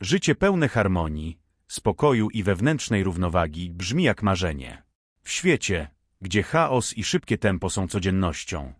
Życie pełne harmonii, spokoju i wewnętrznej równowagi brzmi jak marzenie. W świecie, gdzie chaos i szybkie tempo są codziennością,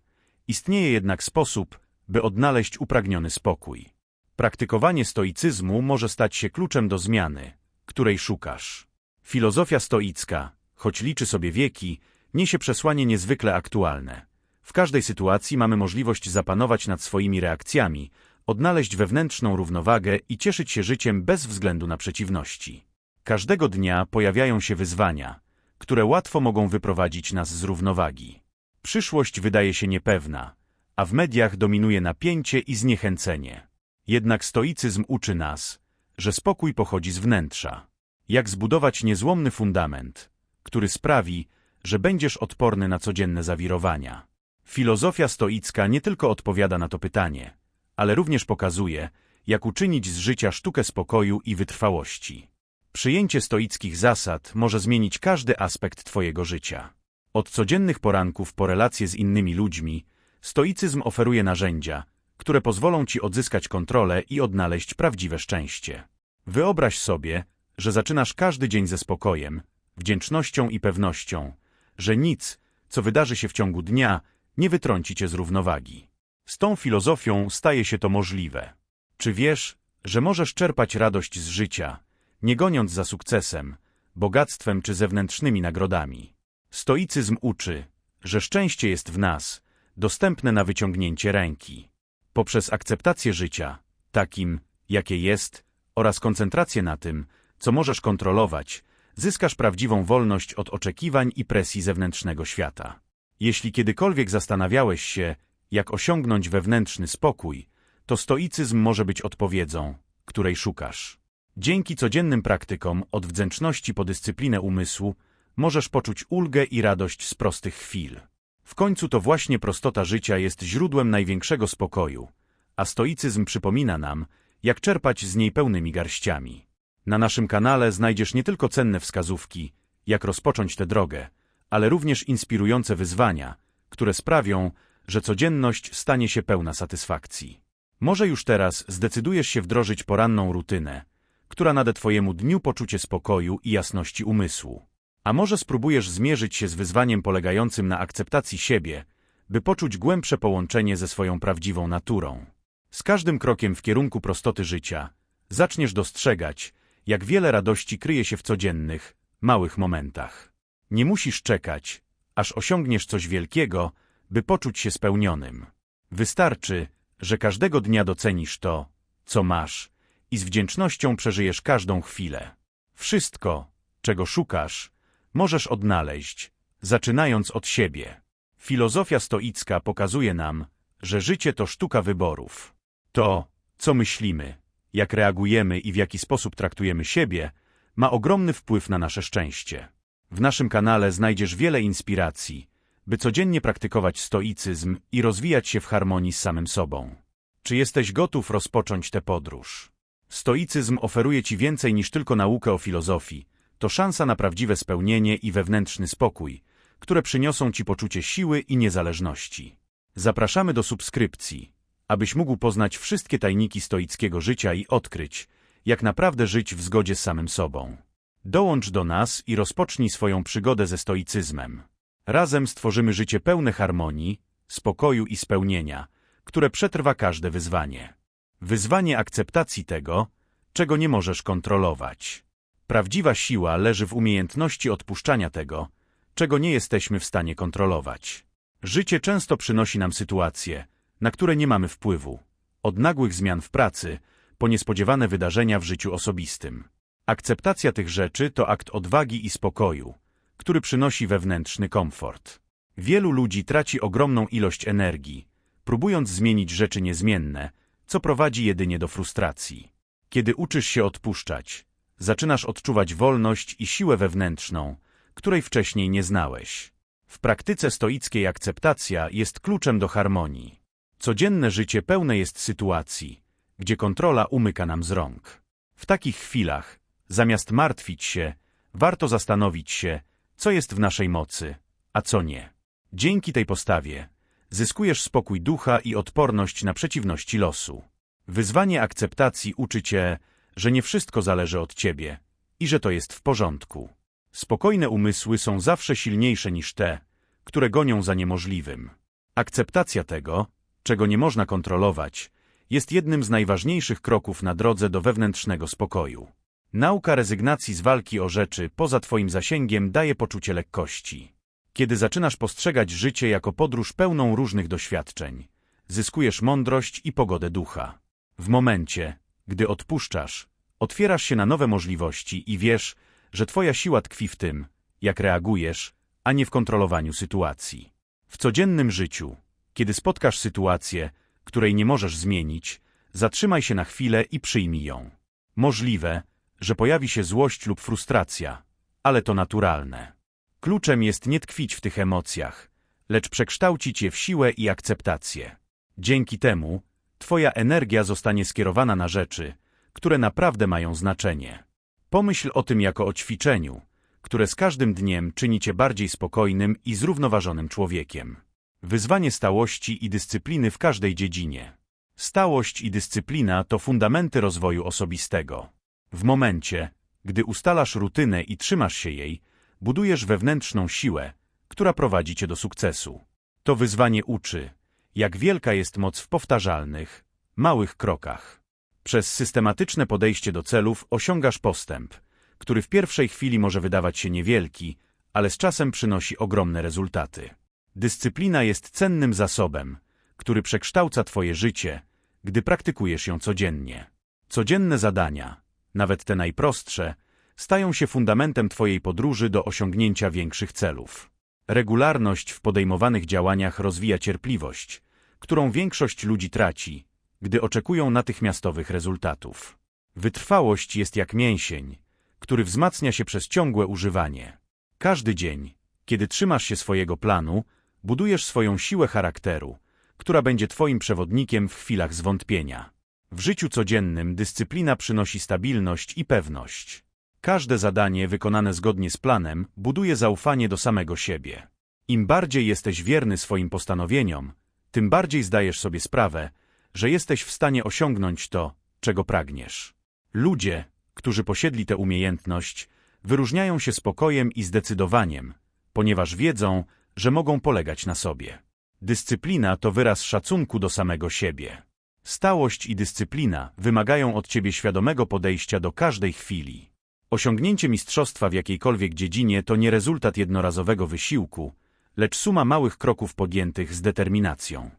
istnieje jednak sposób, by odnaleźć upragniony spokój. Praktykowanie stoicyzmu może stać się kluczem do zmiany, której szukasz. Filozofia stoicka, choć liczy sobie wieki, niesie przesłanie niezwykle aktualne. W każdej sytuacji mamy możliwość zapanować nad swoimi reakcjami, odnaleźć wewnętrzną równowagę i cieszyć się życiem bez względu na przeciwności. Każdego dnia pojawiają się wyzwania, które łatwo mogą wyprowadzić nas z równowagi. Przyszłość wydaje się niepewna, a w mediach dominuje napięcie i zniechęcenie. Jednak stoicyzm uczy nas, że spokój pochodzi z wnętrza. Jak zbudować niezłomny fundament, który sprawi, że będziesz odporny na codzienne zawirowania. Filozofia stoicka nie tylko odpowiada na to pytanie, ale również pokazuje, jak uczynić z życia sztukę spokoju i wytrwałości. Przyjęcie stoickich zasad może zmienić każdy aspekt Twojego życia. Od codziennych poranków po relacje z innymi ludźmi, stoicyzm oferuje narzędzia, które pozwolą Ci odzyskać kontrolę i odnaleźć prawdziwe szczęście. Wyobraź sobie, że zaczynasz każdy dzień ze spokojem, wdzięcznością i pewnością, że nic, co wydarzy się w ciągu dnia, nie wytrąci Cię z równowagi. Z tą filozofią staje się to możliwe. Czy wiesz, że możesz czerpać radość z życia, nie goniąc za sukcesem, bogactwem czy zewnętrznymi nagrodami? Stoicyzm uczy, że szczęście jest w nas, dostępne na wyciągnięcie ręki. Poprzez akceptację życia, takim, jakie jest, oraz koncentrację na tym, co możesz kontrolować, zyskasz prawdziwą wolność od oczekiwań i presji zewnętrznego świata. Jeśli kiedykolwiek zastanawiałeś się, jak osiągnąć wewnętrzny spokój, to stoicyzm może być odpowiedzią, której szukasz. Dzięki codziennym praktykom od wdzięczności po dyscyplinę umysłu możesz poczuć ulgę i radość z prostych chwil. W końcu to właśnie prostota życia jest źródłem największego spokoju, a stoicyzm przypomina nam, jak czerpać z niej pełnymi garściami. Na naszym kanale znajdziesz nie tylko cenne wskazówki, jak rozpocząć tę drogę, ale również inspirujące wyzwania, które sprawią, że codzienność stanie się pełna satysfakcji. Może już teraz zdecydujesz się wdrożyć poranną rutynę, która nade Twojemu dniu poczucie spokoju i jasności umysłu. A może spróbujesz zmierzyć się z wyzwaniem polegającym na akceptacji siebie, by poczuć głębsze połączenie ze swoją prawdziwą naturą. Z każdym krokiem w kierunku prostoty życia zaczniesz dostrzegać, jak wiele radości kryje się w codziennych, małych momentach. Nie musisz czekać, aż osiągniesz coś wielkiego, by poczuć się spełnionym. Wystarczy, że każdego dnia docenisz to, co masz i z wdzięcznością przeżyjesz każdą chwilę. Wszystko, czego szukasz, możesz odnaleźć, zaczynając od siebie. Filozofia stoicka pokazuje nam, że życie to sztuka wyborów. To, co myślimy, jak reagujemy i w jaki sposób traktujemy siebie, ma ogromny wpływ na nasze szczęście. W naszym kanale znajdziesz wiele inspiracji, by codziennie praktykować stoicyzm i rozwijać się w harmonii z samym sobą. Czy jesteś gotów rozpocząć tę podróż? Stoicyzm oferuje Ci więcej niż tylko naukę o filozofii. To szansa na prawdziwe spełnienie i wewnętrzny spokój, które przyniosą Ci poczucie siły i niezależności. Zapraszamy do subskrypcji, abyś mógł poznać wszystkie tajniki stoickiego życia i odkryć, jak naprawdę żyć w zgodzie z samym sobą. Dołącz do nas i rozpocznij swoją przygodę ze stoicyzmem. Razem stworzymy życie pełne harmonii, spokoju i spełnienia, które przetrwa każde wyzwanie. Wyzwanie akceptacji tego, czego nie możesz kontrolować. Prawdziwa siła leży w umiejętności odpuszczania tego, czego nie jesteśmy w stanie kontrolować. Życie często przynosi nam sytuacje, na które nie mamy wpływu. Od nagłych zmian w pracy, po niespodziewane wydarzenia w życiu osobistym. Akceptacja tych rzeczy to akt odwagi i spokoju, który przynosi wewnętrzny komfort. Wielu ludzi traci ogromną ilość energii, próbując zmienić rzeczy niezmienne, co prowadzi jedynie do frustracji. Kiedy uczysz się odpuszczać, zaczynasz odczuwać wolność i siłę wewnętrzną, której wcześniej nie znałeś. W praktyce stoickiej akceptacja jest kluczem do harmonii. Codzienne życie pełne jest sytuacji, gdzie kontrola umyka nam z rąk. W takich chwilach, zamiast martwić się, warto zastanowić się, co jest w naszej mocy, a co nie. Dzięki tej postawie zyskujesz spokój ducha i odporność na przeciwności losu. Wyzwanie akceptacji uczy cię, że nie wszystko zależy od ciebie i że to jest w porządku. Spokojne umysły są zawsze silniejsze niż te, które gonią za niemożliwym. Akceptacja tego, czego nie można kontrolować, jest jednym z najważniejszych kroków na drodze do wewnętrznego spokoju. Nauka rezygnacji z walki o rzeczy poza Twoim zasięgiem daje poczucie lekkości. Kiedy zaczynasz postrzegać życie jako podróż pełną różnych doświadczeń, zyskujesz mądrość i pogodę ducha. W momencie, gdy odpuszczasz, otwierasz się na nowe możliwości i wiesz, że Twoja siła tkwi w tym, jak reagujesz, a nie w kontrolowaniu sytuacji. W codziennym życiu, kiedy spotkasz sytuację, której nie możesz zmienić, zatrzymaj się na chwilę i przyjmij ją. Możliwe, że pojawi się złość lub frustracja, ale to naturalne. Kluczem jest nie tkwić w tych emocjach, lecz przekształcić je w siłę i akceptację. Dzięki temu Twoja energia zostanie skierowana na rzeczy, które naprawdę mają znaczenie. Pomyśl o tym jako o ćwiczeniu, które z każdym dniem czyni Cię bardziej spokojnym i zrównoważonym człowiekiem. Wyzwanie stałości i dyscypliny w każdej dziedzinie. Stałość i dyscyplina to fundamenty rozwoju osobistego. W momencie, gdy ustalasz rutynę i trzymasz się jej, budujesz wewnętrzną siłę, która prowadzi cię do sukcesu. To wyzwanie uczy, jak wielka jest moc w powtarzalnych, małych krokach. Przez systematyczne podejście do celów osiągasz postęp, który w pierwszej chwili może wydawać się niewielki, ale z czasem przynosi ogromne rezultaty. Dyscyplina jest cennym zasobem, który przekształca Twoje życie, gdy praktykujesz ją codziennie. Codzienne zadania, nawet te najprostsze, stają się fundamentem Twojej podróży do osiągnięcia większych celów. Regularność w podejmowanych działaniach rozwija cierpliwość, którą większość ludzi traci, gdy oczekują natychmiastowych rezultatów. Wytrwałość jest jak mięsień, który wzmacnia się przez ciągłe używanie. Każdy dzień, kiedy trzymasz się swojego planu, budujesz swoją siłę charakteru, która będzie Twoim przewodnikiem w chwilach zwątpienia. W życiu codziennym dyscyplina przynosi stabilność i pewność. Każde zadanie wykonane zgodnie z planem buduje zaufanie do samego siebie. Im bardziej jesteś wierny swoim postanowieniom, tym bardziej zdajesz sobie sprawę, że jesteś w stanie osiągnąć to, czego pragniesz. Ludzie, którzy posiedli tę umiejętność, wyróżniają się spokojem i zdecydowaniem, ponieważ wiedzą, że mogą polegać na sobie. Dyscyplina to wyraz szacunku do samego siebie. Stałość i dyscyplina wymagają od ciebie świadomego podejścia do każdej chwili. Osiągnięcie mistrzostwa w jakiejkolwiek dziedzinie to nie rezultat jednorazowego wysiłku, lecz suma małych kroków podjętych z determinacją.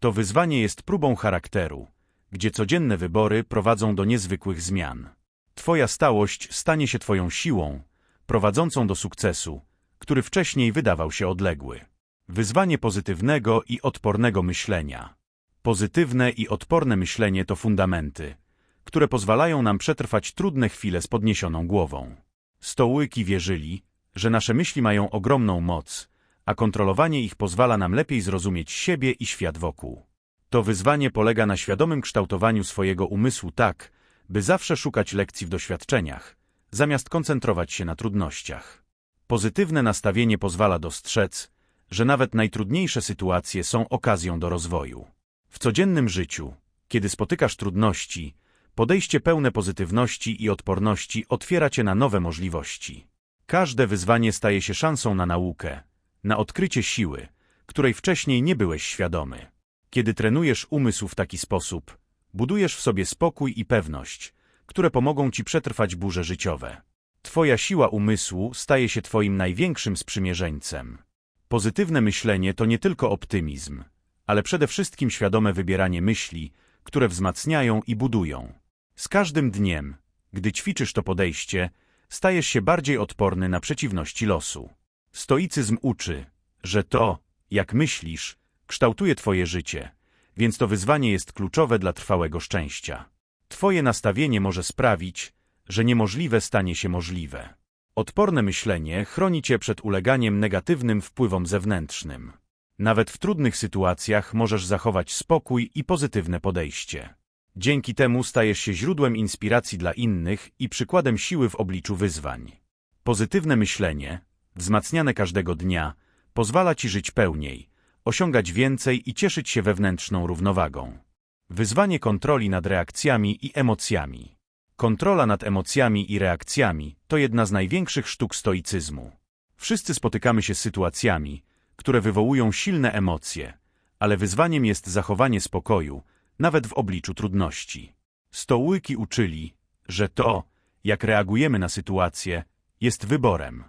To wyzwanie jest próbą charakteru, gdzie codzienne wybory prowadzą do niezwykłych zmian. Twoja stałość stanie się Twoją siłą, prowadzącą do sukcesu, który wcześniej wydawał się odległy. Wyzwanie pozytywnego i odpornego myślenia. Pozytywne i odporne myślenie to fundamenty, które pozwalają nam przetrwać trudne chwile z podniesioną głową. Stołyki wierzyli, że nasze myśli mają ogromną moc, a kontrolowanie ich pozwala nam lepiej zrozumieć siebie i świat wokół. To wyzwanie polega na świadomym kształtowaniu swojego umysłu tak, by zawsze szukać lekcji w doświadczeniach, zamiast koncentrować się na trudnościach. Pozytywne nastawienie pozwala dostrzec, że nawet najtrudniejsze sytuacje są okazją do rozwoju. W codziennym życiu, kiedy spotykasz trudności, podejście pełne pozytywności i odporności otwiera cię na nowe możliwości. Każde wyzwanie staje się szansą na naukę, na odkrycie siły, której wcześniej nie byłeś świadomy. Kiedy trenujesz umysł w taki sposób, budujesz w sobie spokój i pewność, które pomogą ci przetrwać burze życiowe. Twoja siła umysłu staje się twoim największym sprzymierzeńcem. Pozytywne myślenie to nie tylko optymizm, ale przede wszystkim świadome wybieranie myśli, które wzmacniają i budują. Z każdym dniem, gdy ćwiczysz to podejście, stajesz się bardziej odporny na przeciwności losu. Stoicyzm uczy, że to, jak myślisz, kształtuje twoje życie, więc to wyzwanie jest kluczowe dla trwałego szczęścia. Twoje nastawienie może sprawić, że niemożliwe stanie się możliwe. Odporne myślenie chroni cię przed uleganiem negatywnym wpływom zewnętrznym. Nawet w trudnych sytuacjach możesz zachować spokój i pozytywne podejście. Dzięki temu stajesz się źródłem inspiracji dla innych i przykładem siły w obliczu wyzwań. Pozytywne myślenie, wzmacniane każdego dnia, pozwala ci żyć pełniej, osiągać więcej i cieszyć się wewnętrzną równowagą. Wyzwanie kontroli nad reakcjami i emocjami. Kontrola nad emocjami i reakcjami to jedna z największych sztuk stoicyzmu. Wszyscy spotykamy się z sytuacjami, które wywołują silne emocje, ale wyzwaniem jest zachowanie spokoju, nawet w obliczu trudności. Stołyki uczyli, że to, jak reagujemy na sytuację, jest wyborem.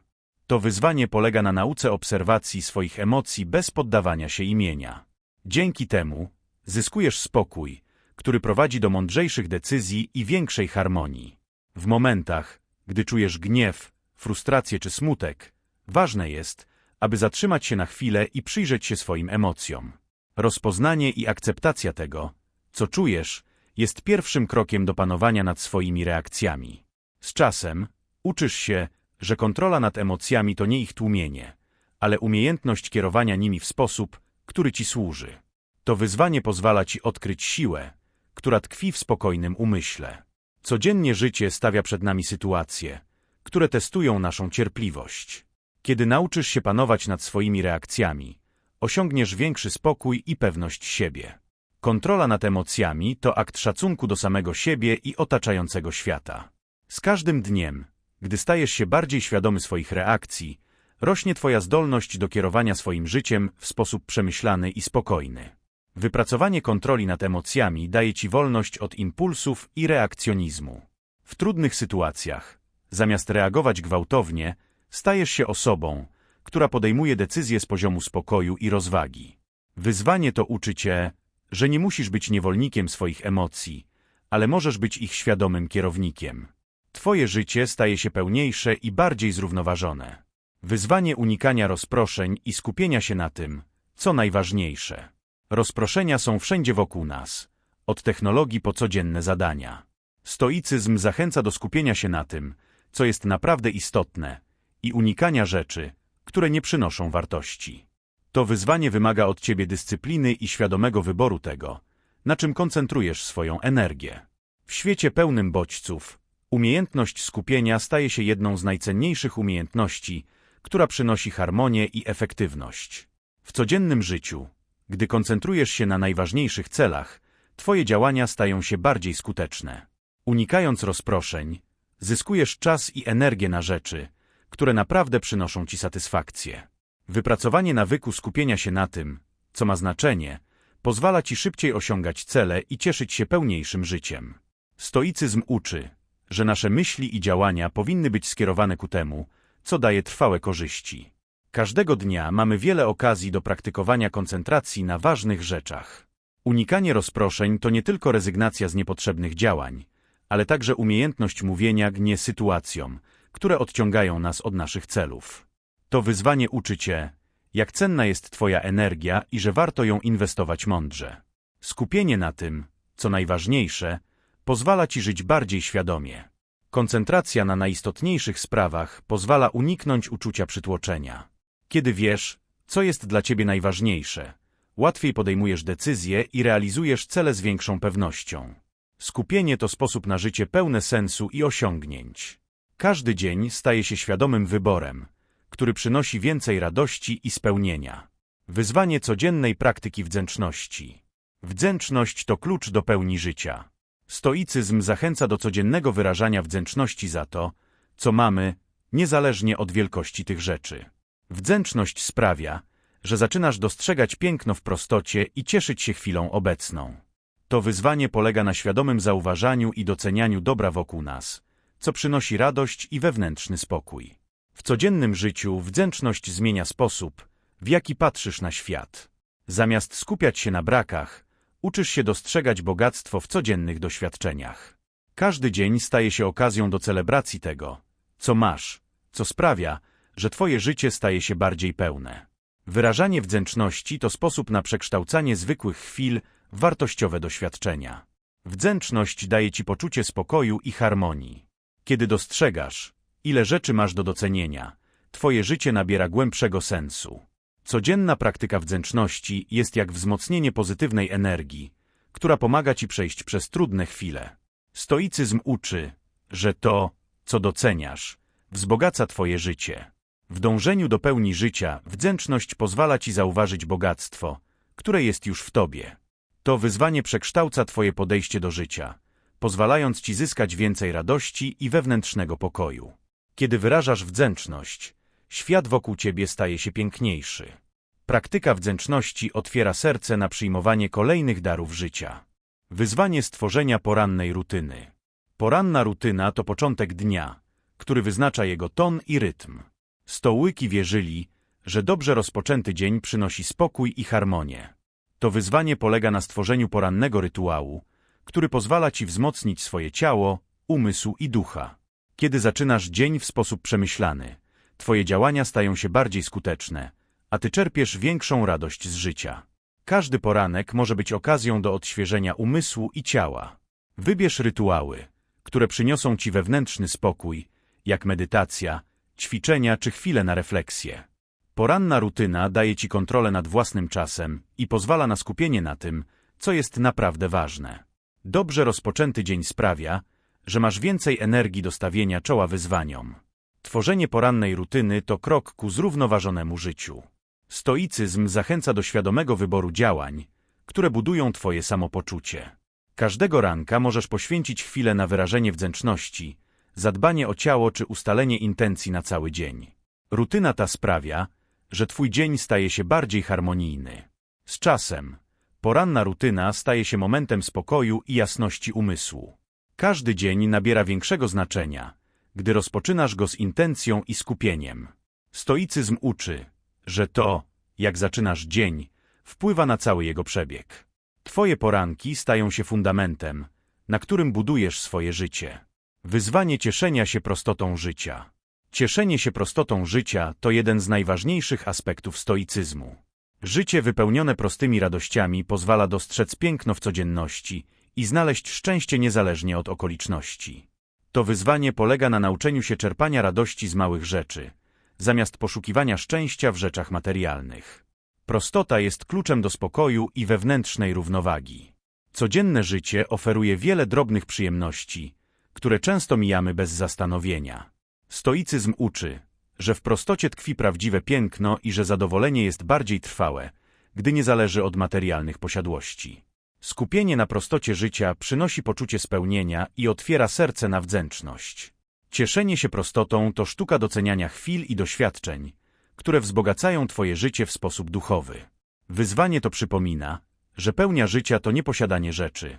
To wyzwanie polega na nauce obserwacji swoich emocji bez poddawania się imienia. Dzięki temu zyskujesz spokój, który prowadzi do mądrzejszych decyzji i większej harmonii. W momentach, gdy czujesz gniew, frustrację czy smutek, ważne jest, aby zatrzymać się na chwilę i przyjrzeć się swoim emocjom. Rozpoznanie i akceptacja tego, co czujesz, jest pierwszym krokiem do panowania nad swoimi reakcjami. Z czasem uczysz się, że kontrola nad emocjami to nie ich tłumienie, ale umiejętność kierowania nimi w sposób, który ci służy. To wyzwanie pozwala ci odkryć siłę, która tkwi w spokojnym umyśle. Codziennie życie stawia przed nami sytuacje, które testują naszą cierpliwość. Kiedy nauczysz się panować nad swoimi reakcjami, osiągniesz większy spokój i pewność siebie. Kontrola nad emocjami to akt szacunku do samego siebie i otaczającego świata. Z każdym dniem, gdy stajesz się bardziej świadomy swoich reakcji, rośnie Twoja zdolność do kierowania swoim życiem w sposób przemyślany i spokojny. Wypracowanie kontroli nad emocjami daje Ci wolność od impulsów i reakcjonizmu. W trudnych sytuacjach, zamiast reagować gwałtownie, stajesz się osobą, która podejmuje decyzje z poziomu spokoju i rozwagi. Wyzwanie to uczy Cię, że nie musisz być niewolnikiem swoich emocji, ale możesz być ich świadomym kierownikiem. Twoje życie staje się pełniejsze i bardziej zrównoważone. Wyzwanie unikania rozproszeń i skupienia się na tym, co najważniejsze. Rozproszenia są wszędzie wokół nas, od technologii po codzienne zadania. Stoicyzm zachęca do skupienia się na tym, co jest naprawdę istotne i unikania rzeczy, które nie przynoszą wartości. To wyzwanie wymaga od ciebie dyscypliny i świadomego wyboru tego, na czym koncentrujesz swoją energię. W świecie pełnym bodźców, umiejętność skupienia staje się jedną z najcenniejszych umiejętności, która przynosi harmonię i efektywność. W codziennym życiu, gdy koncentrujesz się na najważniejszych celach, twoje działania stają się bardziej skuteczne. Unikając rozproszeń, zyskujesz czas i energię na rzeczy, które naprawdę przynoszą ci satysfakcję. Wypracowanie nawyku skupienia się na tym, co ma znaczenie, pozwala ci szybciej osiągać cele i cieszyć się pełniejszym życiem. Stoicyzm uczy, że nasze myśli i działania powinny być skierowane ku temu, co daje trwałe korzyści. Każdego dnia mamy wiele okazji do praktykowania koncentracji na ważnych rzeczach. Unikanie rozproszeń to nie tylko rezygnacja z niepotrzebnych działań, ale także umiejętność mówienia gnie sytuacjom, które odciągają nas od naszych celów. To wyzwanie uczy cię, jak cenna jest twoja energia i że warto ją inwestować mądrze. Skupienie na tym, co najważniejsze, pozwala ci żyć bardziej świadomie. Koncentracja na najistotniejszych sprawach pozwala uniknąć uczucia przytłoczenia. Kiedy wiesz, co jest dla ciebie najważniejsze, łatwiej podejmujesz decyzje i realizujesz cele z większą pewnością. Skupienie to sposób na życie pełne sensu i osiągnięć. Każdy dzień staje się świadomym wyborem, który przynosi więcej radości i spełnienia. Wyzwanie codziennej praktyki wdzięczności. Wdzięczność to klucz do pełni życia. Stoicyzm zachęca do codziennego wyrażania wdzięczności za to, co mamy, niezależnie od wielkości tych rzeczy. Wdzięczność sprawia, że zaczynasz dostrzegać piękno w prostocie i cieszyć się chwilą obecną. To wyzwanie polega na świadomym zauważaniu i docenianiu dobra wokół nas, co przynosi radość i wewnętrzny spokój. W codziennym życiu wdzięczność zmienia sposób, w jaki patrzysz na świat. Zamiast skupiać się na brakach, uczysz się dostrzegać bogactwo w codziennych doświadczeniach. Każdy dzień staje się okazją do celebracji tego, co masz, co sprawia, że twoje życie staje się bardziej pełne. Wyrażanie wdzięczności to sposób na przekształcanie zwykłych chwil w wartościowe doświadczenia. Wdzięczność daje ci poczucie spokoju i harmonii. Kiedy dostrzegasz, ile rzeczy masz do docenienia, twoje życie nabiera głębszego sensu. Codzienna praktyka wdzięczności jest jak wzmocnienie pozytywnej energii, która pomaga ci przejść przez trudne chwile. Stoicyzm uczy, że to, co doceniasz, wzbogaca twoje życie. W dążeniu do pełni życia wdzięczność pozwala ci zauważyć bogactwo, które jest już w tobie. To wyzwanie przekształca twoje podejście do życia, pozwalając ci zyskać więcej radości i wewnętrznego pokoju. Kiedy wyrażasz wdzięczność, świat wokół ciebie staje się piękniejszy. Praktyka wdzięczności otwiera serce na przyjmowanie kolejnych darów życia. Wyzwanie stworzenia porannej rutyny. Poranna rutyna to początek dnia, który wyznacza jego ton i rytm. Stołyki wierzyli, że dobrze rozpoczęty dzień przynosi spokój i harmonię. To wyzwanie polega na stworzeniu porannego rytuału, który pozwala ci wzmocnić swoje ciało, umysł i ducha. Kiedy zaczynasz dzień w sposób przemyślany, twoje działania stają się bardziej skuteczne, a ty czerpiesz większą radość z życia. Każdy poranek może być okazją do odświeżenia umysłu i ciała. Wybierz rytuały, które przyniosą ci wewnętrzny spokój, jak medytacja, ćwiczenia czy chwile na refleksję. Poranna rutyna daje ci kontrolę nad własnym czasem i pozwala na skupienie na tym, co jest naprawdę ważne. Dobrze rozpoczęty dzień sprawia, że masz więcej energii do stawienia czoła wyzwaniom. Tworzenie porannej rutyny to krok ku zrównoważonemu życiu. Stoicyzm zachęca do świadomego wyboru działań, które budują twoje samopoczucie. Każdego ranka możesz poświęcić chwilę na wyrażenie wdzięczności, zadbanie o ciało czy ustalenie intencji na cały dzień. Rutyna ta sprawia, że twój dzień staje się bardziej harmonijny. Z czasem, poranna rutyna staje się momentem spokoju i jasności umysłu. Każdy dzień nabiera większego znaczenia, gdy rozpoczynasz go z intencją i skupieniem. Stoicyzm uczy, że to, jak zaczynasz dzień, wpływa na cały jego przebieg. Twoje poranki stają się fundamentem, na którym budujesz swoje życie. Wyzwanie cieszenia się prostotą życia. Cieszenie się prostotą życia to jeden z najważniejszych aspektów stoicyzmu. Życie wypełnione prostymi radościami pozwala dostrzec piękno w codzienności i znaleźć szczęście niezależnie od okoliczności. To wyzwanie polega na nauczeniu się czerpania radości z małych rzeczy, zamiast poszukiwania szczęścia w rzeczach materialnych. Prostota jest kluczem do spokoju i wewnętrznej równowagi. Codzienne życie oferuje wiele drobnych przyjemności, które często mijamy bez zastanowienia. Stoicyzm uczy, że w prostocie tkwi prawdziwe piękno i że zadowolenie jest bardziej trwałe, gdy nie zależy od materialnych posiadłości. Skupienie na prostocie życia przynosi poczucie spełnienia i otwiera serce na wdzięczność. Cieszenie się prostotą to sztuka doceniania chwil i doświadczeń, które wzbogacają Twoje życie w sposób duchowy. Wyzwanie to przypomina, że pełnia życia to nie posiadanie rzeczy,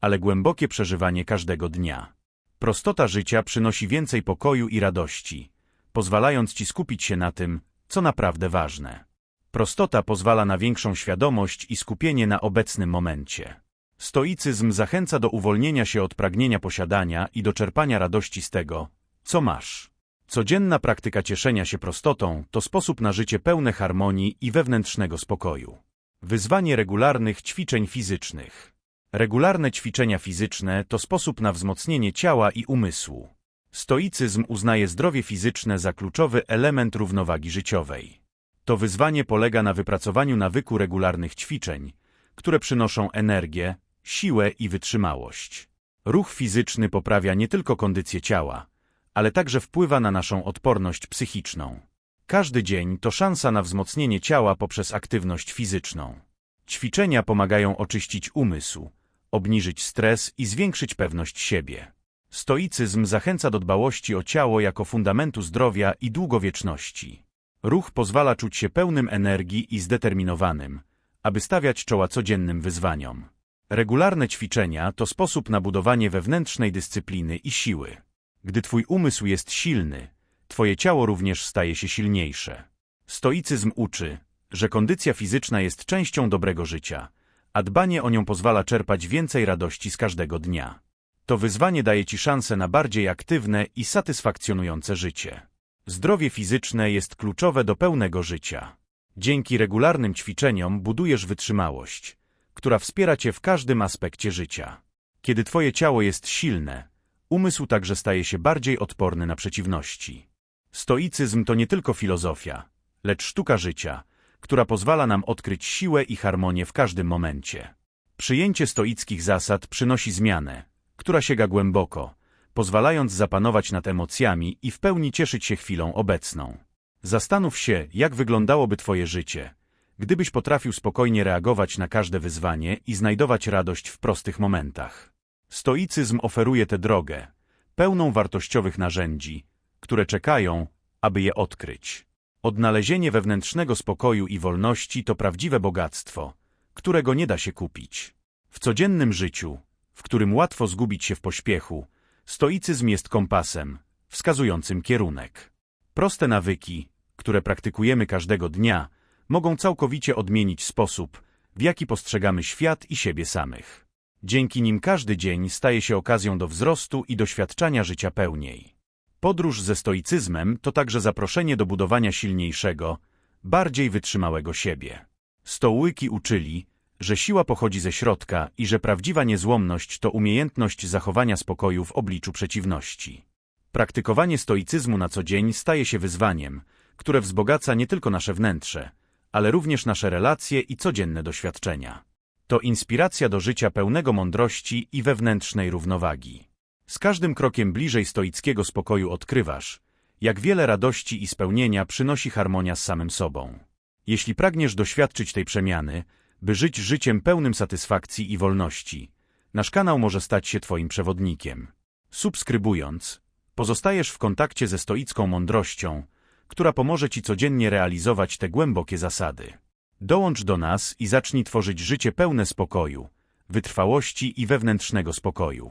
ale głębokie przeżywanie każdego dnia. Prostota życia przynosi więcej pokoju i radości, pozwalając Ci skupić się na tym, co naprawdę ważne. Prostota pozwala na większą świadomość i skupienie na obecnym momencie. Stoicyzm zachęca do uwolnienia się od pragnienia posiadania i do czerpania radości z tego, co masz. Codzienna praktyka cieszenia się prostotą to sposób na życie pełne harmonii i wewnętrznego spokoju. Wyzwanie regularnych ćwiczeń fizycznych. Regularne ćwiczenia fizyczne to sposób na wzmocnienie ciała i umysłu. Stoicyzm uznaje zdrowie fizyczne za kluczowy element równowagi życiowej. To wyzwanie polega na wypracowaniu nawyku regularnych ćwiczeń, które przynoszą energię, siłę i wytrzymałość. Ruch fizyczny poprawia nie tylko kondycję ciała, ale także wpływa na naszą odporność psychiczną. Każdy dzień to szansa na wzmocnienie ciała poprzez aktywność fizyczną. Ćwiczenia pomagają oczyścić umysł, obniżyć stres i zwiększyć pewność siebie. Stoicyzm zachęca do dbałości o ciało jako fundamentu zdrowia i długowieczności. Ruch pozwala czuć się pełnym energii i zdeterminowanym, aby stawiać czoła codziennym wyzwaniom. Regularne ćwiczenia to sposób na budowanie wewnętrznej dyscypliny i siły. Gdy twój umysł jest silny, twoje ciało również staje się silniejsze. Stoicyzm uczy, że kondycja fizyczna jest częścią dobrego życia, a dbanie o nią pozwala czerpać więcej radości z każdego dnia. To wyzwanie daje ci szansę na bardziej aktywne i satysfakcjonujące życie. Zdrowie fizyczne jest kluczowe do pełnego życia. Dzięki regularnym ćwiczeniom budujesz wytrzymałość, która wspiera cię w każdym aspekcie życia. Kiedy twoje ciało jest silne, umysł także staje się bardziej odporny na przeciwności. Stoicyzm to nie tylko filozofia, lecz sztuka życia, która pozwala nam odkryć siłę i harmonię w każdym momencie. Przyjęcie stoickich zasad przynosi zmianę, która sięga głęboko, pozwalając zapanować nad emocjami i w pełni cieszyć się chwilą obecną. Zastanów się, jak wyglądałoby Twoje życie, gdybyś potrafił spokojnie reagować na każde wyzwanie i znajdować radość w prostych momentach. Stoicyzm oferuje tę drogę, pełną wartościowych narzędzi, które czekają, aby je odkryć. Odnalezienie wewnętrznego spokoju i wolności to prawdziwe bogactwo, którego nie da się kupić. W codziennym życiu, w którym łatwo zgubić się w pośpiechu, stoicyzm jest kompasem, wskazującym kierunek. Proste nawyki, które praktykujemy każdego dnia, mogą całkowicie odmienić sposób, w jaki postrzegamy świat i siebie samych. Dzięki nim każdy dzień staje się okazją do wzrostu i doświadczania życia pełniej. Podróż ze stoicyzmem to także zaproszenie do budowania silniejszego, bardziej wytrzymałego siebie. Stołyki uczyli, że siła pochodzi ze środka i że prawdziwa niezłomność to umiejętność zachowania spokoju w obliczu przeciwności. Praktykowanie stoicyzmu na co dzień staje się wyzwaniem, które wzbogaca nie tylko nasze wnętrze, ale również nasze relacje i codzienne doświadczenia. To inspiracja do życia pełnego mądrości i wewnętrznej równowagi. Z każdym krokiem bliżej stoickiego spokoju odkrywasz, jak wiele radości i spełnienia przynosi harmonia z samym sobą. Jeśli pragniesz doświadczyć tej przemiany, by żyć życiem pełnym satysfakcji i wolności, nasz kanał może stać się Twoim przewodnikiem. Subskrybując, pozostajesz w kontakcie ze stoicką mądrością, która pomoże Ci codziennie realizować te głębokie zasady. Dołącz do nas i zacznij tworzyć życie pełne spokoju, wytrwałości i wewnętrznego spokoju.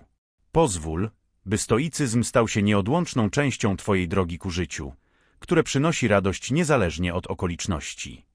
Pozwól, by stoicyzm stał się nieodłączną częścią Twojej drogi ku życiu, które przynosi radość niezależnie od okoliczności.